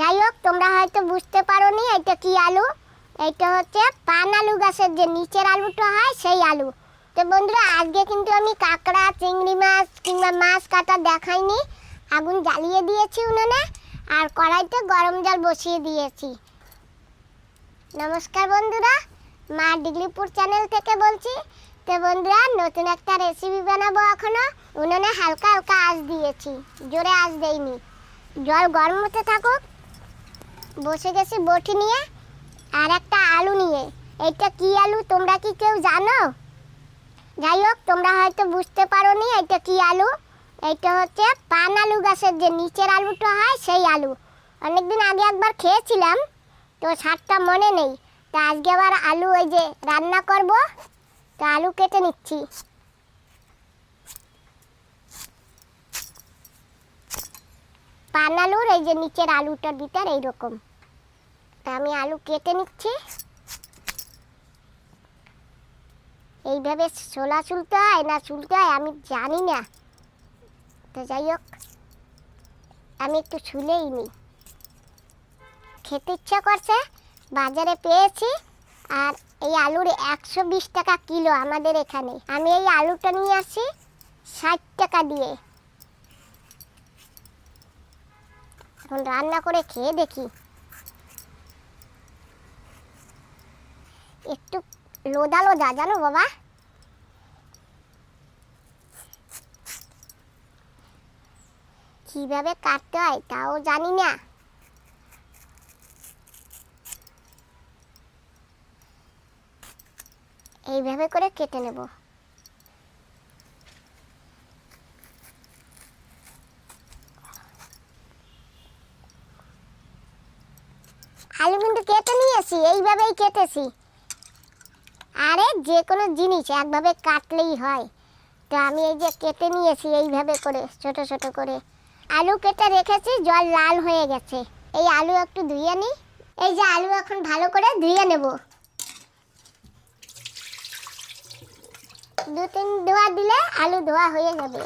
যাই হোক তোমরা হয়তো বুঝতে পারোনি এটা কি আলু? এটা হচ্ছে পান আলু গাছের যে নিচের আলুটা হয়, সেই আলু। তো বন্ধুরা, আজকে কিন্তু আমি কাঁকড়া, চিংড়ি মাছ কিংবা মাছ কাটা দেখাইনি। আগুন জ্বালিয়ে দিয়েছি উনুনে আর কড়াইতে গরম জল বসিয়ে দিয়েছি। নমস্কার বন্ধুরা, মা ডিগ্রিপুর চ্যানেল থেকে বলছি। তো বন্ধুরা, নতুন একটা রেসিপি বানাবো এখনও। উনুনে হালকা হালকা আঁচ দিয়েছি। জোরে আঁচ দেইনি। জল গরম হতে থাকুক। বসে গেছি বটি নিয়ে আর একটা আলু নিয়ে। এটা কি আলু তোমরা কি কেউ জানো? যাই হোক, তোমরা হয়তো বুঝতে পারো নি এটা কি আলু। এটা হচ্ছে পান আলু গাছের যে নিচের আলুটা হয়, সেই আলু। অনেকদিন আগে একবার খেয়েছিলাম, তো স্বাদটা মনে নেই। তা আজকে আবার আলু ওই যে রান্না করব, তো আলু কেটে নিচ্ছি। পান আলুর এই যে নিচের আলুটার ভিতর এইরকম। তা আমি আলু কেটে নিচ্ছি। এইভাবে ছোলা চুলতে হয় না চুলতে হয় আমি জানি না। তো যাই হোক, আমি একটু ছুলেই নিই খেতে ইচ্ছা করছে, বাজারে পেয়েছি, আর এই আলুর একশো বিশ টাকা কিলো আমাদের এখানে। আমি এই আলুটা নিয়ে আসি ষাট টাকা দিয়ে। এখন রান্না করে খেয়ে দেখি। একটু লোদা লোদা, জানো বাবা? কীভাবে কাটতে হয় তাও জানি না। এইভাবে করে কেটে নেব। আলু কিন্তু কেটে নিয়েছি, এইভাবেই কেটেছি। আরে, যে কোনো জিনিস একভাবে কাটলেই হয়। তো আমি এই যে কেটে নিয়েছি এইভাবে করে, ছোট ছোট করে। আলু কেটে রেখেছি, জল লাল হয়ে গেছে। এই আলু একটু ধুয়ে নিই। এই যে আলু এখন ভালো করে ধুয়ে নেব। দু তিন ধোয়া দিলে আলু ধোয়া হয়ে যাবে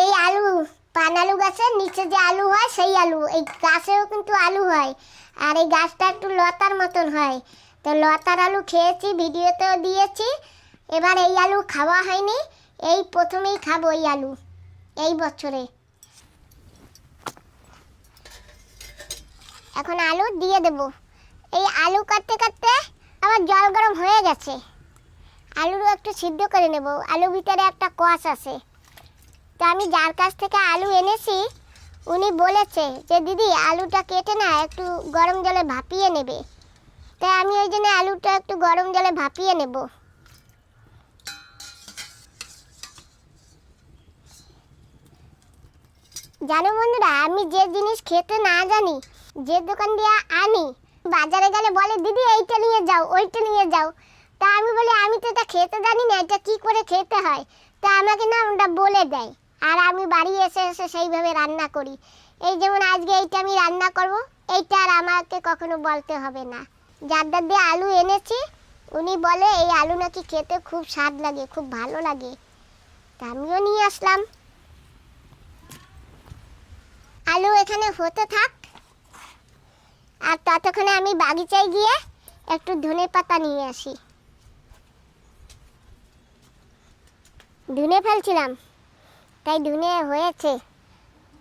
এই আলু পান আলু গাছের নিচে যে আলু হয়, সেই আলু। এই গাছেও কিন্তু আলু হয়। আর এই গাছটা একটু লতার মতন হয়। তো লতার আলু খেয়েছি, ভিডিওতেও দিয়েছি। এবার এই আলু খাওয়া হয়নি। এই প্রথমেই খাব এই আলু, এই বছরে। এখন আলু দিয়ে দেব। এই আলু কাটতে কাটতে আবার জল গরম হয়ে গেছে। আলুরও একটু সিদ্ধ করে নেব। আলুর ভিতরে একটা কোয়াশ আছে। তো আমি যার কাছ থেকে আলু এনেছি, উনি বলেছে যে, দিদি, আলুটা কেটে না, একটু গরম জলে ভাপিয়ে নেবে। তাই আমি ওই জন্য আলুটা একটু গরম জলে ভাপিয়ে নেব। জানো বন্ধুরা, আমি যে জিনিস খেতে না জানি, যে দোকান দিয়ে আনি, বাজারে গেলে বলে, দিদি, এইটা নিয়ে যাও, ওইটা নিয়ে যাও। তা আমি বলি, আমি তো এটা খেতে জানি না, এটা কি করে খেতে হয়? তা আমাকে না ওটা বলে দেয়। আর আমি বাড়ি এসে এসে সেইভাবে রান্না করি। এই যেমন আজকে এইটা আমি রান্না করব, এইটা আর আমাকে কখনো বলতে হবে না। যার দিয়ে আলু এনেছি, উনি বলে এই আলু নাকি খেতে খুব স্বাদ লাগে, খুব ভালো লাগে। তা আমিও নিয়ে আসলাম। আলু এখানে হতে থাক। আর ততক্ষণে আমি বাগিচায় গিয়ে একটু ধনে পাতা নিয়ে আসি। ধুনে ফেলছিলাম। তাই ধুনে হয়েছে।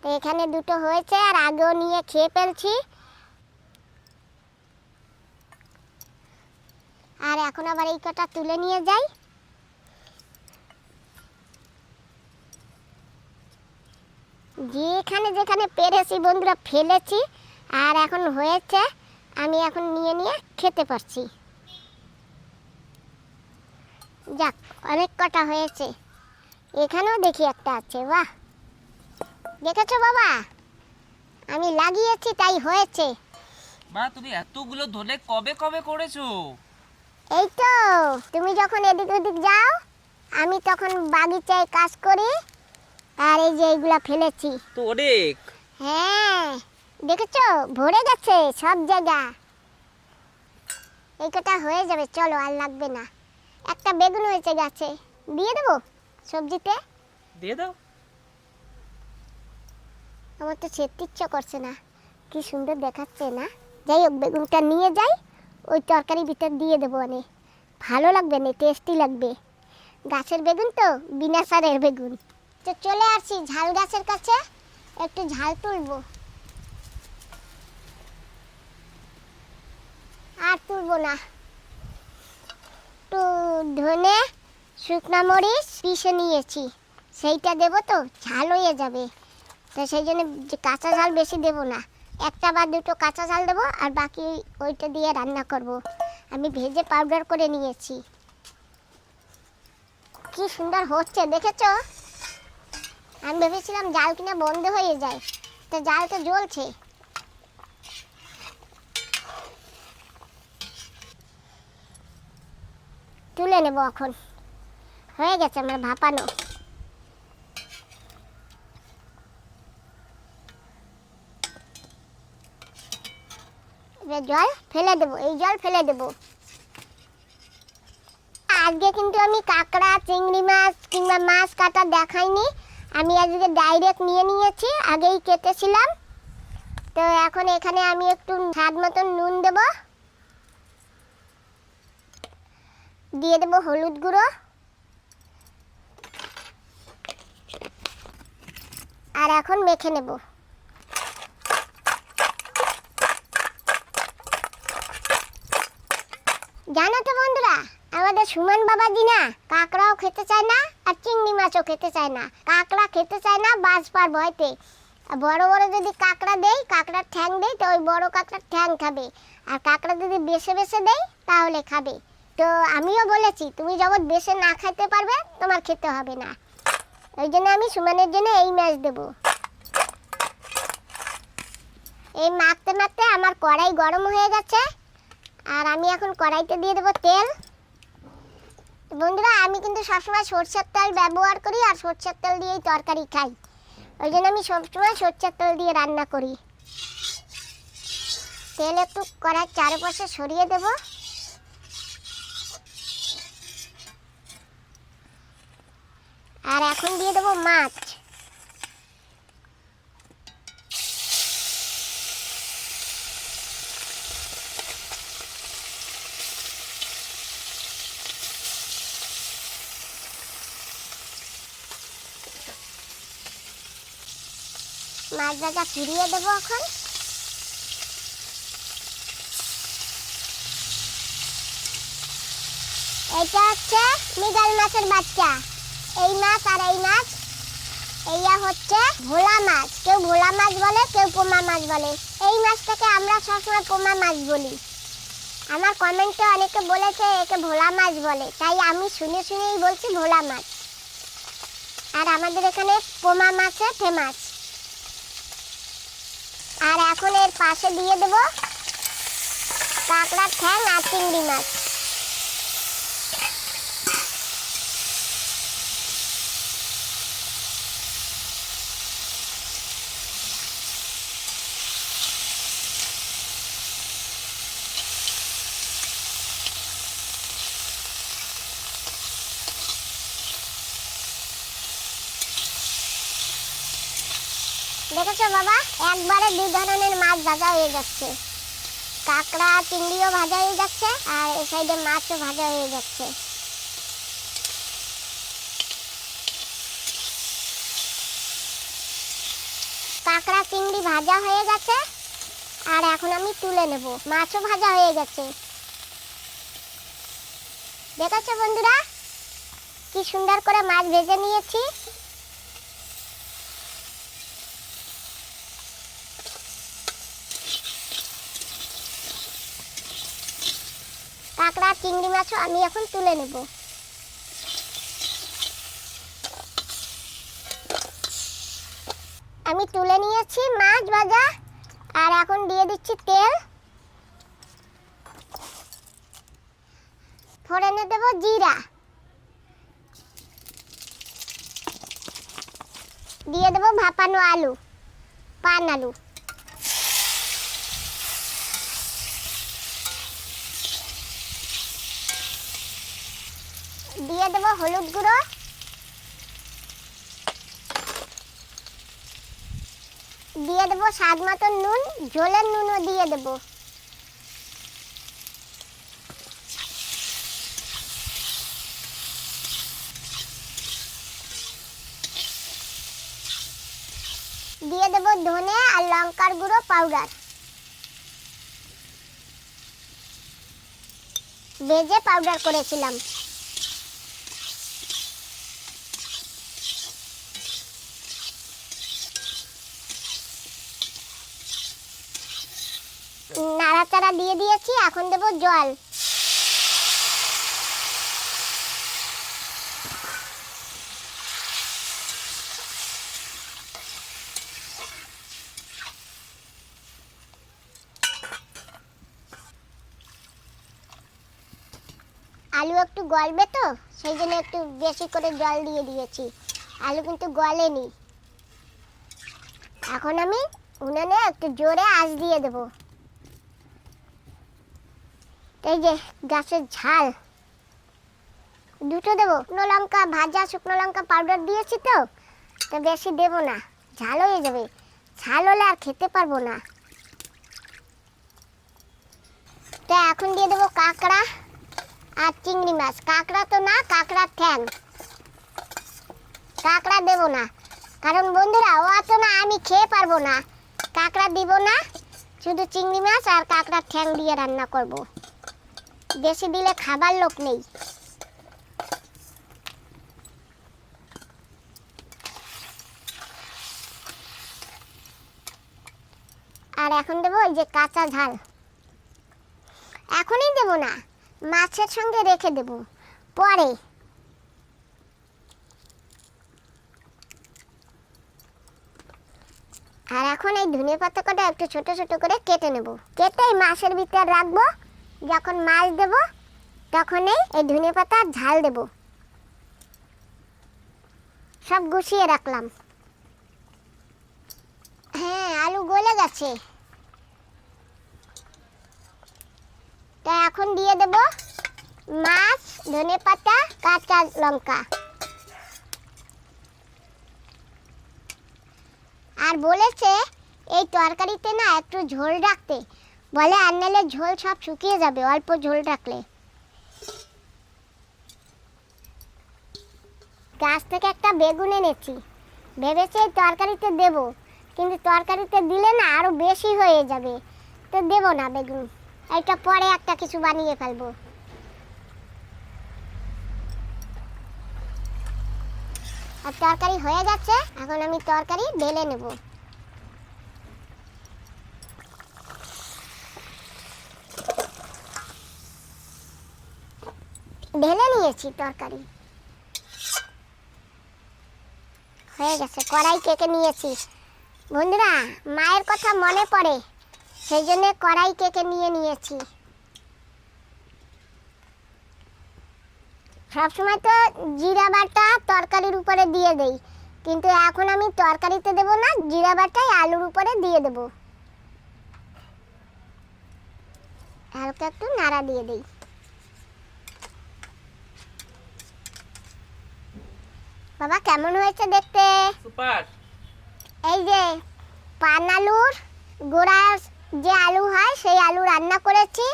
তো এখানে দুটো হয়েছে আর আগেও নিয়ে খেয়ে ফেলছি। আর এখন আবার এই কটা তুলে নিয়ে যাই। যেখানে যেখানে পেরেছি বন্ধুরা, ফেলেছি। আর এখন হয়েছে, আমি এখন নিয়ে নিয়ে খেতে পারছি। যাক, অনেক কটা হয়েছে। এখানেও দেখি একটা আছে বাহ। দেখেছ বাবা? আমি লাগিয়েছি তাই হয়েছে। মা তুমি এতগুলো ধনে কবে কবে করেছ? এই তো তুমি যখন এদিক ওদিক যাও আমি তখন বাগিচায় কাজ করি আর এই যে এইগুলা ফেলেছি। তো অনেক। হ্যাঁ দেখেছ? ভরে গেছে সব জায়গা। এই কটা হয়ে যাবে চলো আর লাগবে না। একটা বেগুন হয়েছে গাছে। দিয়ে দেবো? সবজিতে? দিয়ে দাও। আমার তো ছেড়তে ইচ্ছা করছে না। কি সুন্দর দেখাচ্ছে না? যাই হোক বেগুনটা নিয়ে যাই ওই তরকারি ভিতর দিয়ে দেবো অনেক ভালো লাগবে না টেস্টি লাগবে। গাছের বেগুন তো বিনা সারের বেগুন। তো চলে আসছি ঝাল গাছের কাছে একটু ঝাল তুলবো। আর তুলবো না। একটু ধনে শুকনা মরিচ পিষে নিয়েছি। সেইটা দেবো তো, ঝাল হয়ে যাবে। তো সেই জন্য কাঁচা ঝাল বেশি দেবো না। একটা বা দুটো কাঁচা ঝাল দেবো আর বাকি ওইটা দিয়ে রান্না করব। আমি ভেজে পাউডার করে নিয়েছি। কি সুন্দর হচ্ছে, দেখেছ? আমি ভেবেছিলাম জাল কিনা বন্ধ হয়ে যায়। তো জাল তো জ্বলছে। তুলে নেব এখন। হয়ে গেছে আমার ভাপানো। জল ফেলে দেবো, এই জল ফেলে দেবো। আজকে কিন্তু আমি কাঁকড়া, চিংড়ি মাছ কিংবা মাছ কাটা দেখাইনি। আমি আজকে ডাইরেক্ট নিয়ে নিয়েছি, আগেই কেটেছিলাম। তো এখন এখানে আমি একটু স্বাদ মতন নুন দেবো। দিয়ে দেবো হলুদ গুঁড়ো। আর এখন মেখে নেব। জানো তো বন্ধুরা, আমাদের সুমন বাবাজি না কাঁকড়াও খেতে চায় না আর চিংড়ি মাছও খেতে চায় না। কাঁকড়া খেতে চায় না বাজ পার ভয়তে। বড় বড় যদি কাঁকড়া দেই কাঁকড়ার ঠ্যাং দেই তো ওই বড় কাঁকড়ার ঠ্যাং খাবে। আর কাঁকড়া যদি বেছে বেছে দেই তাহলে খাবে। তো আমিও বলেছি, তুমি যখন বেছে না খাইতে পারবে, তোমার খেতে হবে না। ওই জন্য আমি সুমনের জন্য এই মাছ দেবো। এই মাখতে মাখতে আমার কড়াই গরম হয়ে গেছে, আর আমি এখন কড়াইতে দিয়ে দেবো তেল। বন্ধুরা, আমি কিন্তু সবসময় সরষের তেল ব্যবহার করি আর সরষের তেল দিয়েই তরকারি খাই। ওই জন্য আমি সবসময় সরষের তেল দিয়ে রান্না করি। তেল একটু কড়াই চারপাশে সরিয়ে দেব। আর এখন দিয়ে দেবো মাছ। মাছ ভাজা ফিরিয়ে দেবো এখন। এটা হচ্ছে মৃগাল মাছের বাচ্চা। এই মাছ আর এই মাছ, এইয়া হচ্ছে ভোলা মাছ। কেউ ভোলা মাছ বলে, কেউ পোমা মাছ বলে। এই মাছটাকে আমরা সবসময় পোমা মাছ বলি। আমার কমেন্টে অনেকে বলেছে, একে ভোলা মাছ বলে। তাই আমি শুনে শুনেই বলছি ভোলা মাছ। আর আমাদের এখানে পোমা মাছে ফেমাস আর এখন এর পাশে দিয়ে দেব কাঁকড়ার ঠ্যাং আর চিংড়ি মাছ দেখেছ বাবা একবারে দুই ধরনের মাছ ভাজা হয়ে যাচ্ছে। কাঁকড়া, চিংড়িও ভাজা হয়ে যাচ্ছে আর এই সাইডে মাছও ভাজা হয়ে যাচ্ছে। কাঁকড়া, চিংড়ি ভাজা হয়ে গেছে আর এখন আমি তুলে নেব। মাছও ভাজা হয়ে গেছে। দেখেছ বন্ধুরা? কি সুন্দর করে মাছ ভেজে নিয়েছি কাঁকড়া চিংড়ি মাছও আমি এখন তুলে নেব। আমি তুলে নিয়েছি মাছ ভাজা, আর এখন দিয়ে দিচ্ছি তেল। ফোড়নে দেব জিরা। দিয়ে দেবো ভাপানো আলু, পান আলু। দিয়ে দেবো হলুদ গুঁড়ো। দিয়ে দেবো স্বাদ মতন নুন, ঝোলের নুনও দিয়ে দেবো। দিয়ে দেবো ধনে আর লঙ্কার গুঁড়ো পাউডার। ভেজে পাউডার করেছিলাম। নাড়াচাড়া দিয়ে দিয়েছি, এখন দেবো জল। আলু একটু গলবে তো, সেই জন্য একটু বেশি করে জল দিয়ে দিয়েছি। আলু কিন্তু গলেনি। এখন আমি উনানে একটু জোরে আঁচ দিয়ে দেবো। এই যে গাছের ঝাল। দুটো দেবো, শুকনো লঙ্কা ভাজা, শুকনো লঙ্কা পাউডার দিয়েছি তো তো বেশি দেবো না, ঝাল হয়ে যাবে। ঝাল হলে আর খেতে পারব না। তো এখন দিয়ে দেবো কাঁকড়া আর চিংড়ি মাছ। কাঁকড়া তো না কাঁকড়ার ঠ্যাং। কাঁকড়া দেবো না। কারণ বন্ধুরা, ও তো না, আমি খেয়ে পারব না। কাঁকড়া দিব না, শুধু চিংড়ি মাছ আর কাঁকড়ার ঠ্যাং দিয়ে রান্না করব। বেশি দিলে খাবার লোক নেই। আর এখন দেবো ওই যে কাঁচা ঝাল। এখনই দেবো না, মাছের সঙ্গে রেখে দেবো, পরে। আর এখন এই ধনে পাতা কটা একটু ছোট ছোট করে কেটে নেব। কেটে মাছের ভিতরে রাখব। যখন মাছ দেব, তখনই এই ধনে পাতা ঝাল দেব। সব গুছিয়ে রাখলাম। হ্যাঁ আলু গলে গেছে। তা এখন দিয়ে দেব মাছ, ধনে পাতা, কাঁচা লঙ্কা। আর বলেছে, এই তরকারিতে না একটু ঝোল রাখতে। বলে নাহলে ঝোল সব শুকিয়ে যাবে, অল্প ঝোল রাখলে। গাছ থেকে একটা বেগুন এনেছি। ভেবেছি তরকারিতে দেব, কিন্তু তরকারিতে দিলে না আরও বেশি হয়ে যাবে। তো দেব না বেগুন এটা পরে একটা কিছু বানিয়ে ফেলব। আর তরকারি হয়ে যাচ্ছে এখন আমি তরকারি ঢেলে নেব। ঢেলে নিয়েছি তরকারি। হয়ে গেছে, কড়াই কেকে নিয়েছি। বন্ধুরা, মায়ের কথা মনে পড়ে, সেই জন্য কড়াই কেকে নিয়ে নিয়েছি। সবসময় তো জিরা বাটা তরকারির উপরে দিয়ে দেই, কিন্তু এখন আমি তরকারিতে দেব না, জিরা বাটাই আলুর উপরে দিয়ে দেব। হালকা একটু নাড়া দিয়ে দেই। বাবা কেমন হয়েছে দেখতে? সুপার। এই যে পান আলুর গোড়া যে আলু হয় সেই আলু রান্না করেছি।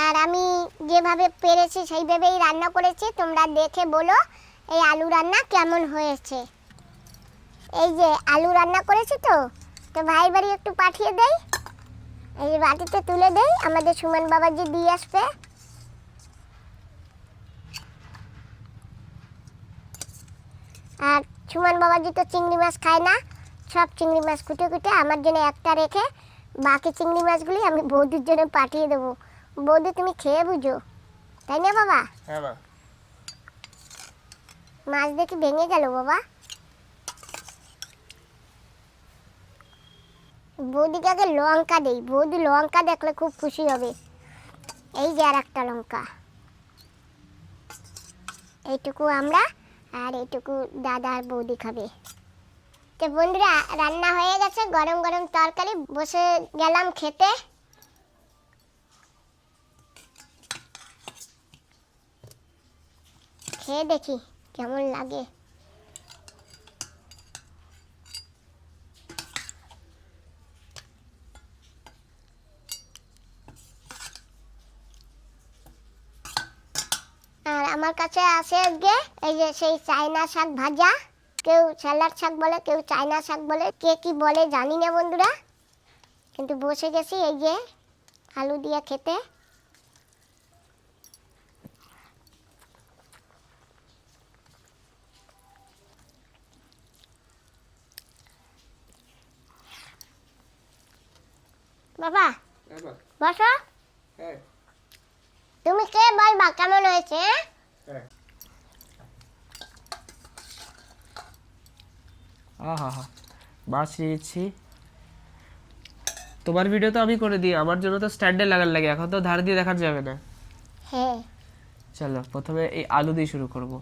আর আমি যেভাবে পেরেছি সেইভাবেই রান্না করেছি। তোমরা দেখে বলো এই আলু রান্না কেমন হয়েছে। এই যে আলু রান্না করেছি তো তো ভাই বাড়ি একটু পাঠিয়ে দেই। এই যে বাটিতে তুলে দেই। আমাদের সুমন বাবাজি দিয়ে আসবে। আর সুমন বাবাজি তো চিংড়ি মাছ খায় না সব চিংড়ি মাছ কুটে কুটে আমার জন্য একটা রেখে বাকি চিংড়ি মাছগুলি আমি বৌদির জন্য পাঠিয়ে দেবো। বৌদি তুমি খেয়ে বুঝো তাই না বাবা? হ্যাঁ মাছ দেখি ভেঙে গেল বাবা। বৌদিকে আগে লঙ্কা দেই বৌদি লঙ্কা দেখলে খুব খুশি হবে। এই যে আর একটা লঙ্কা। এইটুকু আমরা আর এটুকু দাদা আর বৌদি খাবে। তো বন্ধুরা, রান্না হয়ে গেছে, গরম গরম তরকারি, বসে গেলাম খেতে। খেয়ে দেখি কেমন লাগে আর আমার কাছে আছে আজকে? এই যে সেই চাইনা শাক ভাজা। কেউ স্যালাড শাক বলে কেউ চাইনা শাক বলে। কে কি বলে জানি না বন্ধুরা। কিন্তু বসে গেছি এই যে আলু দিয়ে খেতে। বাবা বসো। তুমি কে বলবা? কেমন হয়েছে? হ্যাঁ? আহা হা বাঁচিয়েছি। তোমার ভিডিও তো আমি করে দিই আমার জন্য তো স্ট্যান্ডে লাগার লাগে এখন তো ধার দিয়ে দেখা যাবে না। হ্যাঁ। চলো প্রথমে এই আলু দিয়ে শুরু করব।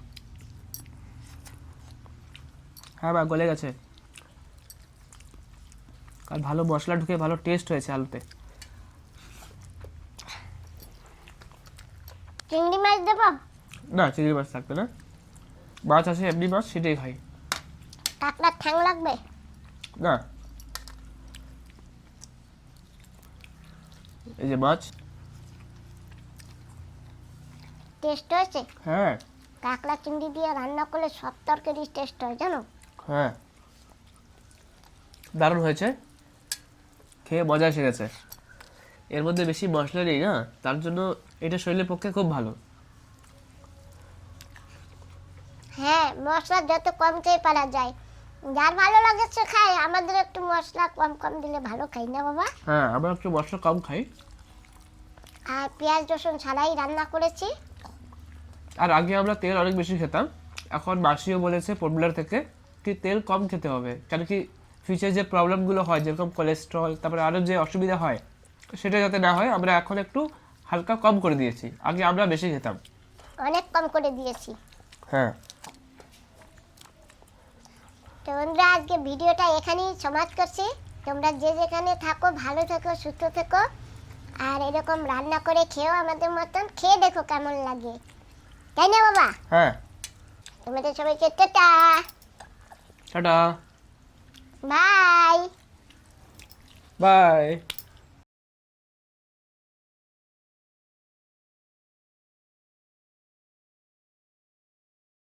হ্যাঁ মা গলে গেছে। আর ভালো মশলা ঢুকে ভালো টেস্ট হয়েছে আলুতে। চিংড়ি মাছ দেবো? না চিংড়ি মাছ থাকবে না। মাছ আছে এমনি মাছ সেটাই খাই। কাঁকড়ার ঠ্যাং লাগবে? না। এই যে মাছ। টেস্ট হয়েছে? হ্যাঁ। কাঁকড়া চিংড়ি দিয়ে রান্না করলে সব তরকারি টেস্ট হয় জানো? হ্যাঁ। দারুণ হয়েছে। খেয়ে মজা এসে গেছে। এর মধ্যে বেশি মশলা নেই না? তার জন্য এটা শরীরের পক্ষে খুব ভালো। হ্যাঁ মশলা যত কম খেয়ে পারা যায়। যার ভালো লাগে সে খায় আমাদের একটু মশলা কম কম দিলে ভালো খাই না বাবা? হ্যাঁ আমরা একটু মশলা কম খাই। আর পেঁয়াজ রসুন ছাড়াই রান্না করেছি। আর আগে আমরা তেল অনেক বেশি খেতাম। এখন মাসিও বলেছে ফর্মুলার থেকে কি তেল কম খেতে হবে। কেন কি ফিউচার যে প্রবলেমগুলো হয় যেরকম কোলেস্ট্রল তারপরে আরও যে অসুবিধা হয় সেটা যাতে না হয় আমরা এখন একটু হালকা কম করে দিয়েছি। আগে আমরা বেশি খেতাম। অনেক কম করে দিয়েছি। হ্যাঁ। তো বন্ধুরা আজকে ভিডিওটা এখানেই সমাজ করছি। তোমরা যে যেখানে থাকো ভালো থেকো সুস্থ থেকো। আর এরকম রান্না করে খেয়েও আমাদের মতন খেয়ে দেখো কেমন লাগে। তাই না বাবা? হ্যাঁ। তোমাদের সবাইকে টাটা। টাটা। বাই। বাই।